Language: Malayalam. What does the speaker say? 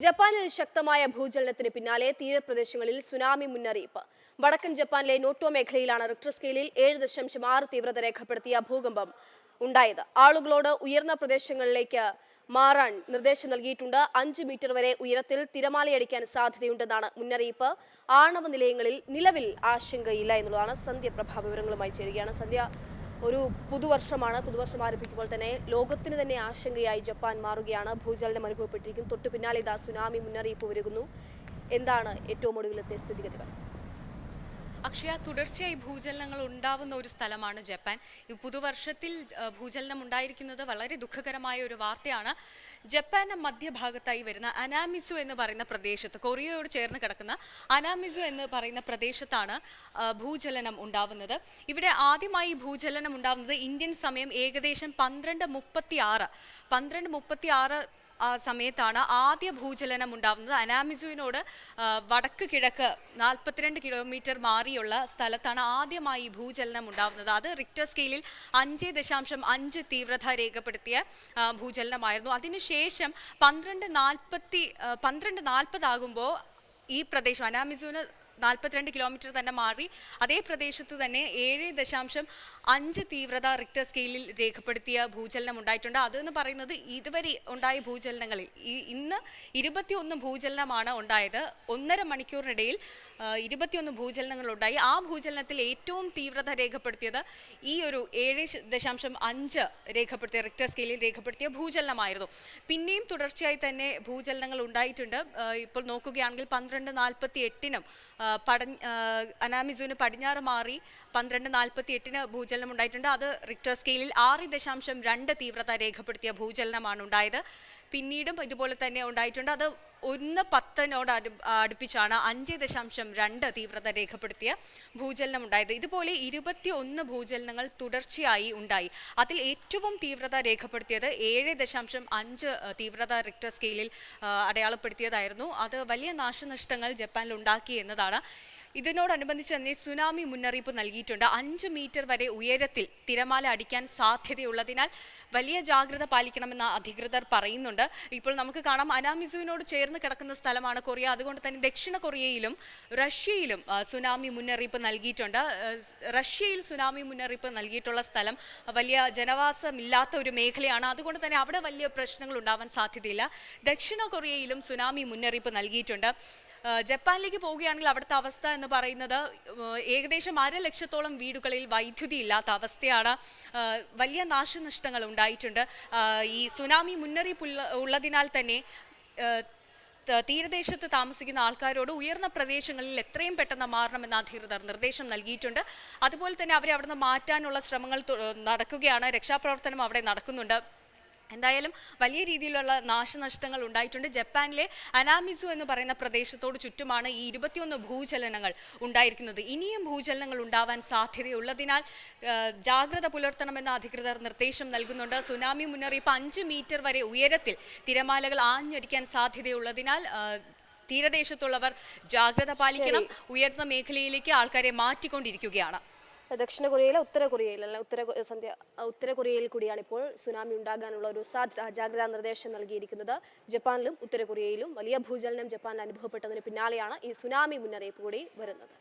ജപ്പാനിൽ ശക്തമായ ഭൂചലനത്തിന് പിന്നാലെ തീരപ്രദേശങ്ങളിൽ സുനാമി മുന്നറിയിപ്പ്. വടക്കൻ ജപ്പാനിലെ നോട്ടോ മേഖലയിലാണ് റിക്ടർ സ്കെയിലിൽ ഏഴ് ദശാംശം ആറ് തീവ്രത രേഖപ്പെടുത്തിയ ഭൂകമ്പം ഉണ്ടായത്. ആളുകളോട് ഉയർന്ന പ്രദേശങ്ങളിലേക്ക് മാറാൻ നിർദ്ദേശം നൽകിയിട്ടുണ്ട്. അഞ്ച് മീറ്റർ വരെ ഉയരത്തിൽ തിരമാലയടിക്കാൻ സാധ്യതയുണ്ടെന്നാണ് മുന്നറിയിപ്പ്. ആണവ നിലയങ്ങളിൽ നിലവിൽ ആശങ്കയില്ല എന്നുള്ളതാണ് സന്ധ്യ പ്രഭാവ വിവരങ്ങളുമായി ചേരുകയാണ്. സന്ധ്യ ഒരു പുതുവർഷമാണ് പുതുവർഷം ആരംഭിക്കുമ്പോൾ തന്നെ ലോകത്തിന് തന്നെ ആശങ്കയായി ജപ്പാൻ മാറുകയാണ്. ഭൂചലനം അനുഭവപ്പെട്ടിരിക്കും തൊട്ടു പിന്നാലെ ഇതാ സുനാമി മുന്നറിയിപ്പ് വരുന്നു എന്താണ് ഏറ്റവും ഒടുവിലത്തെ സ്ഥിതിഗതികൾ? അക്ഷയ തുടർച്ചയായി ഭൂചലനങ്ങൾ ഉണ്ടാവുന്ന ഒരു സ്ഥലമാണ് ജപ്പാൻ. ഈ പുതുവർഷത്തിൽ ഭൂചലനം ഉണ്ടായിരിക്കുന്നത് വളരെ ദുഃഖകരമായ ഒരു വാർത്തയാണ്. ജപ്പാന്റെ മധ്യഭാഗത്തായി വരുന്ന അനാമിസു എന്ന് പറയുന്ന പ്രദേശത്ത് കൊറിയയോട് ചേർന്ന് കിടക്കുന്ന അനാമിസു എന്ന് പറയുന്ന പ്രദേശത്താണ് ഭൂചലനം ഉണ്ടാവുന്നത്. ഇവിടെ ആദ്യമായി ഭൂചലനം ഉണ്ടാവുന്നത് ഇന്ത്യൻ സമയം ഏകദേശം പന്ത്രണ്ട് മുപ്പത്തി ആറ് പന്ത്രണ്ട് മുപ്പത്തി ആറ് സമയത്താണ് ആദ്യ ഭൂചലനം ഉണ്ടാവുന്നത്. അനാമിസുവിനോട് വടക്ക് കിഴക്ക് നാൽപ്പത്തിരണ്ട് കിലോമീറ്റർ മാറിയുള്ള സ്ഥലത്താണ് ആദ്യമായി ഭൂചലനം ഉണ്ടാവുന്നത്. അത് റിക്ടർ സ്കെയിലിൽ അഞ്ച് ദശാംശം അഞ്ച് തീവ്രത രേഖപ്പെടുത്തിയ ഭൂചലനമായിരുന്നു. അതിനുശേഷം പന്ത്രണ്ട് നാൽപ്പത്തി പന്ത്രണ്ട് നാൽപ്പതാകുമ്പോൾ ഈ പ്രദേശം അനാമിസുവിന് നാൽപ്പത്തിരണ്ട് കിലോമീറ്റർ തന്നെ മാറി. അതേ പ്രദേശത്ത് തന്നെ ഏഴ് ദശാംശം അഞ്ച് തീവ്രത റിക്ടർ സ്കെയിലിൽ രേഖപ്പെടുത്തിയ ഭൂചലനം ഉണ്ടായിട്ടുണ്ട്. അതെന്ന് പറയുന്നത് ഇതുവരെ ഉണ്ടായ ഭൂചലനങ്ങളിൽ ഇന്ന് ഇരുപത്തിയൊന്ന് ഭൂചലനമാണ് ഉണ്ടായത്. ഒന്നര മണിക്കൂറിനിടയിൽ ഇരുപത്തിയൊന്ന് ഭൂചലനങ്ങൾ ഉണ്ടായി ആ ഭൂചലനത്തിൽ ഏറ്റവും തീവ്രത രേഖപ്പെടുത്തിയത് ഈ ഒരു ഏഴ് ദശാംശം അഞ്ച് രേഖപ്പെടുത്തിയ റിക്ടർ സ്കെയിലിൽ രേഖപ്പെടുത്തിയ ഭൂചലനമായിരുന്നു. പിന്നെയും തുടർച്ചയായി തന്നെ ഭൂചലനങ്ങൾ ഉണ്ടായിട്ടുണ്ട്. ഇപ്പോൾ നോക്കുകയാണെങ്കിൽ പന്ത്രണ്ട് നാൽപ്പത്തി എട്ടിനും പട അനാമിസൂന് പടിഞ്ഞാറ് മാറി പന്ത്രണ്ട് നാൽപ്പത്തി എട്ടിന് ഭൂചലനം ഉണ്ടായിട്ടുണ്ട്. അത് റിക്ടർ സ്കെയിലിൽ ആറ് ദശാംശം രണ്ട് തീവ്രത രേഖപ്പെടുത്തിയ ഭൂചലനമാണ് ഉണ്ടായത്. പിന്നീടും ഇതുപോലെ തന്നെ ഉണ്ടായിട്ടുണ്ട്. അത് ഒന്ന് പത്തിനോട് അടു അടുപ്പിച്ചാണ് അഞ്ച് ദശാംശം രണ്ട് തീവ്രത രേഖപ്പെടുത്തിയ ഭൂചലനം ഉണ്ടായത്. ഇതുപോലെ ഇരുപത്തി ഒന്ന് ഭൂചലനങ്ങൾ തുടർച്ചയായി ഉണ്ടായി. അതിൽ ഏറ്റവും തീവ്രത രേഖപ്പെടുത്തിയത് ഏഴ് ദശാംശം അഞ്ച് തീവ്രത റിക്ടർ സ്കെയിലിൽ അടയാളപ്പെടുത്തിയതായിരുന്നു. അത് വലിയ നാശനഷ്ടങ്ങൾ ജപ്പാനിൽ ഉണ്ടാക്കി എന്നതാണ് ഇതിനോടനുബന്ധിച്ച് തന്നെ സുനാമി മുന്നറിയിപ്പ് നൽകിയിട്ടുണ്ട്. അഞ്ച് മീറ്റർ വരെ ഉയരത്തിൽ തിരമാല അടിക്കാൻ സാധ്യതയുള്ളതിനാൽ വലിയ ജാഗ്രത പാലിക്കണമെന്ന് അധികൃതർ പറയുന്നുണ്ട്. ഇപ്പോൾ നമുക്ക് കാണാം അനാമിസുവിനോട് ചേർന്ന് കിടക്കുന്ന സ്ഥലമാണ് കൊറിയ. അതുകൊണ്ട് തന്നെ ദക്ഷിണ കൊറിയയിലും റഷ്യയിലും സുനാമി മുന്നറിയിപ്പ് നൽകിയിട്ടുണ്ട്. റഷ്യയിൽ സുനാമി മുന്നറിയിപ്പ് നൽകിയിട്ടുള്ള സ്ഥലം വലിയ ജനവാസമില്ലാത്ത ഒരു മേഖലയാണ്. അതുകൊണ്ട് തന്നെ അവിടെ വലിയ പ്രശ്നങ്ങൾ ഉണ്ടാവാൻ സാധ്യതയില്ല. ദക്ഷിണ കൊറിയയിലും സുനാമി മുന്നറിയിപ്പ് നൽകിയിട്ടുണ്ട്. ജപ്പാനിലേക്ക് പോവുകയാണെങ്കിൽ അവിടുത്തെ അവസ്ഥ എന്ന് പറയുന്നത് ഏകദേശം അര ലക്ഷത്തോളം വീടുകളിൽ വൈദ്യുതി ഇല്ലാത്ത അവസ്ഥയാണ്. വലിയ നാശനഷ്ടങ്ങൾ ഉണ്ടായിട്ടുണ്ട്. ഈ സുനാമി മുന്നറിയിപ്പ് ഉള്ള- ഉള്ളതിനാൽ തന്നെ തീരദേശത്ത് താമസിക്കുന്ന ആൾക്കാരോട് ഉയർന്ന പ്രദേശങ്ങളിൽ എത്രയും പെട്ടെന്ന് മാറണമെന്ന് അധികൃതർ നിർദ്ദേശം നൽകിയിട്ടുണ്ട്. അതുപോലെ തന്നെ അവരെ അവിടുന്ന് മാറ്റാനുള്ള ശ്രമങ്ങൾ നടക്കുകയാണ്. രക്ഷാപ്രവർത്തനം അവിടെ നടക്കുന്നുണ്ട്. എന്തായാലും വലിയ രീതിയിലുള്ള നാശനഷ്ടങ്ങൾ ഉണ്ടായിട്ടുണ്ട്. ജപ്പാനിലെ അനാമിസു എന്ന് പറയുന്ന പ്രദേശത്തോട് ചുറ്റുമാണ് ഈ ഇരുപത്തിയൊന്ന് ഭൂചലനങ്ങൾ ഉണ്ടായിരിക്കുന്നത്. ഇനിയും ഭൂചലനങ്ങൾ ഉണ്ടാവാൻ സാധ്യതയുള്ളതിനാൽ ജാഗ്രത പുലർത്തണമെന്ന് അധികൃതർ നിർദ്ദേശം നൽകുന്നുണ്ട്. സുനാമി മുന്നറിയിപ്പ് അഞ്ച് മീറ്റർ വരെ ഉയരത്തിൽ തിരമാലകൾ ആഞ്ഞടിക്കാൻ സാധ്യതയുള്ളതിനാൽ തീരദേശത്തുള്ളവർ ജാഗ്രത പാലിക്കണം. ഉയർന്ന മേഖലയിലേക്ക് ആൾക്കാരെ മാറ്റിക്കൊണ്ടിരിക്കുകയാണ്. ദക്ഷിണ കൊറിയയിലെ ഉത്തര കൊറിയയിൽ അല്ല ഉത്തര സന്ധ്യ ഉത്തര കൊറിയയിൽ കൂടിയാണ് ഇപ്പോൾ സുനാമി ഉണ്ടാകാനുള്ള ഒരു സാധ്യത ജാഗ്രതാ നിർദ്ദേശം നൽകിയിരിക്കുന്നത്. ജപ്പാനിലും ഉത്തര കൊറിയയിലും വലിയ ഭൂചലനം ജപ്പാനിൽ അനുഭവപ്പെട്ടതിന് പിന്നാലെയാണ് ഈ സുനാമി മുന്നറിയിപ്പ് കൂടി വരുന്നത്.